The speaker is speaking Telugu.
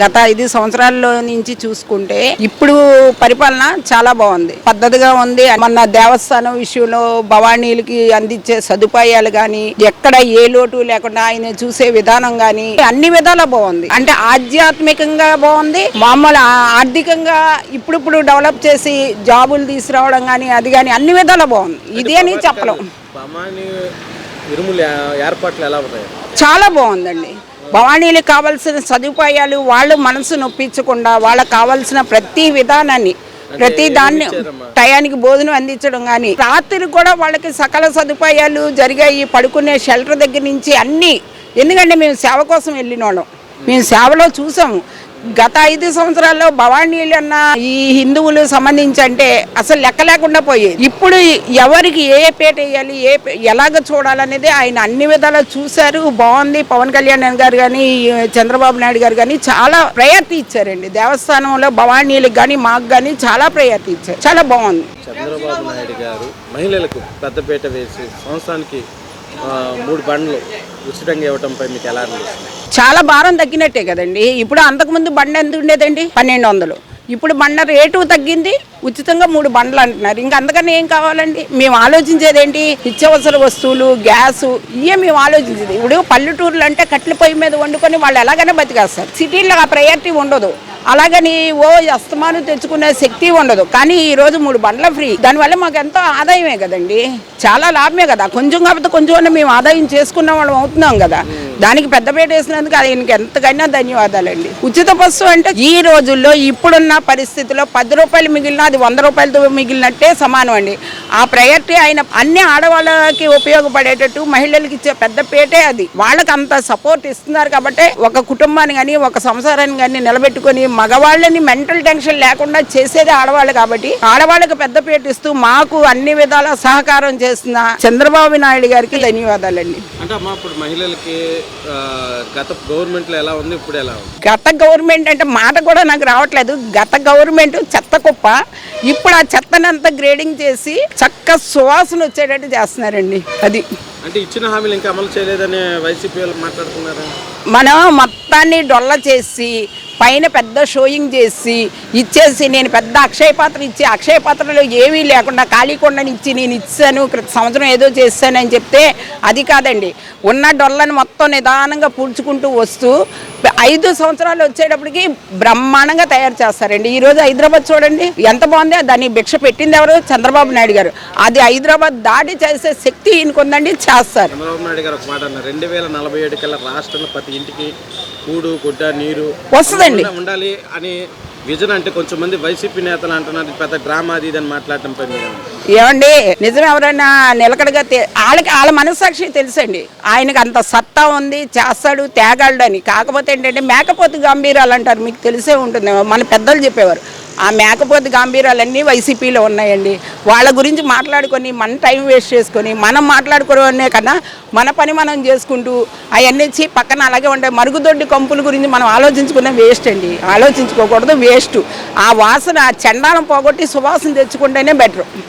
గత ఐదు సంవత్సరాల్లో నుంచి చూసుకుంటే ఇప్పుడు పరిపాలన చాలా బాగుంది. పద్ధతిగా ఉంది. మన దేవస్థానం విషయంలో భవానీలకి అందించే సదుపాయాలు గాని ఎక్కడ ఏ లోటు లేకుండా ఆయన చూసే విధానం గాని అన్ని విధాలా బాగుంది. అంటే ఆధ్యాత్మికంగా బాగుంది. మామూలు ఆర్థికంగా ఇప్పుడిప్పుడు డెవలప్ చేసి జాబులు తీసుకురావడం గాని అది గాని అన్ని విధాలా బాగుంది. ఇది అని చెప్పలేం. చాలా బాగుందండి. భవానీలకు కావాల్సిన సదుపాయాలు వాళ్ళు మనసు నొప్పించకుండా వాళ్ళకి కావాల్సిన ప్రతి విధానాన్ని ప్రతి దాన్ని టయానికి భోజనం అందించడం కానీ రాత్రి కూడా వాళ్ళకి సకల సదుపాయాలు జరిగాయి పడుకునే షెల్టర్ దగ్గర నుంచి అన్నీ. ఎందుకంటే మేము సేవ కోసం వెళ్ళిన వాళ్ళం మేము సేవలో చూసాము. గత ఐదు సంవత్సరాల్లో భవానీలు అన్న ఈ హిందువులు సంబంధించి అంటే అసలు లెక్క లేకుండా పోయేది. ఇప్పుడు ఎవరికి ఏ పేట వేయాలి ఏ పే- ఎలాగ చూడాలనేది ఆయన అన్ని విధాలా చూశారు. బాగుంది. పవన్ కళ్యాణ్ గారు కానీ చంద్రబాబు నాయుడు గారు కానీ చాలా ప్రయారిటీ ఇచ్చారండి. దేవస్థానంలో భవానీలకు కానీ మాకు కానీ చాలా ప్రయారిటీ ఇచ్చారు. చాలా బాగుంది. చంద్రబాబు నాయుడు గారు మహిళలకు పెద్దపేట వేసి సంవత్సరానికి మూడు బండ్లు ఉచితంగా ఇవ్వడంపై మీకు ఎలా అనిపిస్తుంది? చాలా భారం తగ్గినట్టే కదండి. ఇప్పుడు అంతకుముందు బండ ఎంత ఉండేదండి? పన్నెండు వందలు. ఇప్పుడు బండ రేటు తగ్గింది ఉచితంగా మూడు బండ్లు అంటున్నారు. ఇంకా అందుకని ఏం కావాలండి? మేము ఆలోచించేది ఏంటి నిత్యావసర వస్తువులు గ్యాసు ఇవే మేము ఆలోచించేది. ఇప్పుడు పల్లెటూర్లు అంటే కట్టెల పొయ్యి మీద వండుకొని వాళ్ళు ఎలాగైనా బతికేస్తారు. సిటీలో ఆ ప్రయారిటీ ఉండదు. అలాగని ఓ అస్తమానం తెచ్చుకునే శక్తి ఉండదు. కానీ ఈ రోజు మూడు బండ్ల ఫ్రీ. దానివల్ల మాకు ఎంతో ఆదాయమే కదండి. చాలా లాభమే కదా. కొంచెం కాకపోతే కొంచెం మేము ఆదాయం చేసుకున్న వాళ్ళం అవుతున్నాం కదా. దానికి పెద్దపేట వేసినందుకు అది ఎంతకైనా ధన్యవాదాలండి. ఉచిత బస్సు అంటే ఈ రోజుల్లో ఇప్పుడున్న పరిస్థితిలో పది రూపాయలు మిగిలిన అది వంద రూపాయలతో మిగిలినట్టే సమానం అండి. ఆ ప్రయారిటీ ఆయన అన్ని ఆడవాళ్ళకి ఉపయోగపడేటట్టు మహిళలకు ఇచ్చే పెద్దపేటే అది. వాళ్ళకి అంత సపోర్ట్ ఇస్తున్నారు కాబట్టి ఒక కుటుంబాన్ని కానీ ఒక సంసారాన్ని కానీ నిలబెట్టుకొని మగవాళ్ళని మెంటల్ టెన్షన్ లేకుండా చేసేది ఆడవాళ్ళు కాబట్టి ఆడవాళ్ళకి పెద్దపేట ఇస్తూ మాకు అన్ని విధాల సహకారం చేస్తున్న చంద్రబాబు నాయుడు గారికి ధన్యవాదాలండి. అంటే అమ్మా ఇప్పుడు మహిళలకి గత గవర్నమెంట్లో ఎలా ఉంది ఇప్పుడు ఎలా ఉంది? గత గవర్నమెంట్ అంటే మాట కూడా నాకు రావట్లేదు. గత గవర్నమెంట్ చెత్త కుప్ప ఇప్పుడు ఆ చెత్తనంతా గ్రేడింగ్ చేసి చక్క సువాసన వచ్చేటట్టు చేస్తున్నారండి అది. అంటే ఇచ్చిన హామీలు ఇంకా అమలు చేయలేదని వైసీపీ వాళ్ళు మాట్లాడుతున్నారు. మనం మొత్తాన్ని డొల్ల చేసి పైన పెద్ద షోయింగ్ చేసి ఇచ్చేసి నేను పెద్ద అక్షయ పాత్ర ఇచ్చి అక్షయ పాత్రలో ఏమీ లేకుండా ఖాళీ కొండని ఇచ్చి నేను ఇచ్చాను క్రిత సంవత్సరం ఏదో అని చెప్తే అది కాదండి. ఉన్న డొల్లని మొత్తం నిదానంగా పూడ్చుకుంటూ వస్తూ ఐదు సంవత్సరాలు వచ్చేటప్పటికి బ్రహ్మాండంగా తయారు చేస్తారండి. ఈ రోజు హైదరాబాద్ చూడండి ఎంత బాగుంది. దాన్ని భిక్ష పెట్టింది ఎవరు? చంద్రబాబు నాయుడు గారు. అది హైదరాబాద్ దాడి చేసే శక్తి ఈయనకుందండి చేస్తారు. చంద్రబాబు నాయుడు గారు ఒక మాట అన్నారు. రెండు వేల నలభై ఏడు కల్లా రాష్ట్రంలో ప్రతి ఇంటికి కూడు గుడ్డ నీరు వస్తుందండి. ఉండ- ఉండాలి అని విజన్ అంటే కొంచెం మంది వైసీపీ నేతలు అంటున్నారు పెద్ద డ్రామా అది ఇది అని మాట్లాడటంపై మీరు ఏమండి నిజం ఎవరైనా నిలకడగా వాళ్ళకి వాళ్ళ మనస్సాక్షి తెలుసండి. ఆయనకు అంత సత్తా ఉంది చేస్తాడు తేగాడు అని కాకపోతే ఏంటంటే మేకపోతు గంభీరాలు అంటారు మీకు తెలిసే ఉంటుంది మన పెద్దలు చెప్పేవారు. ఆ మేకపోతు గంభీరాలన్నీ వైసీపీలో ఉన్నాయండి. వాళ్ళ గురించి మాట్లాడుకొని మన టైం వేస్ట్ చేసుకొని మనం మాట్లాడుకోవనే కదా మన పని మనం చేసుకుంటూ అవన్నీ పక్కన అలాగే ఉంటాయి మరుగుదొడ్డి కంపుల గురించి మనం ఆలోచించుకునే వేస్ట్ అండి. ఆలోచించుకోకూడదు వేస్ట్. ఆ వాసన ఆ చండాలం పోగొట్టి సువాసన తెచ్చుకుంటేనే బెటర్.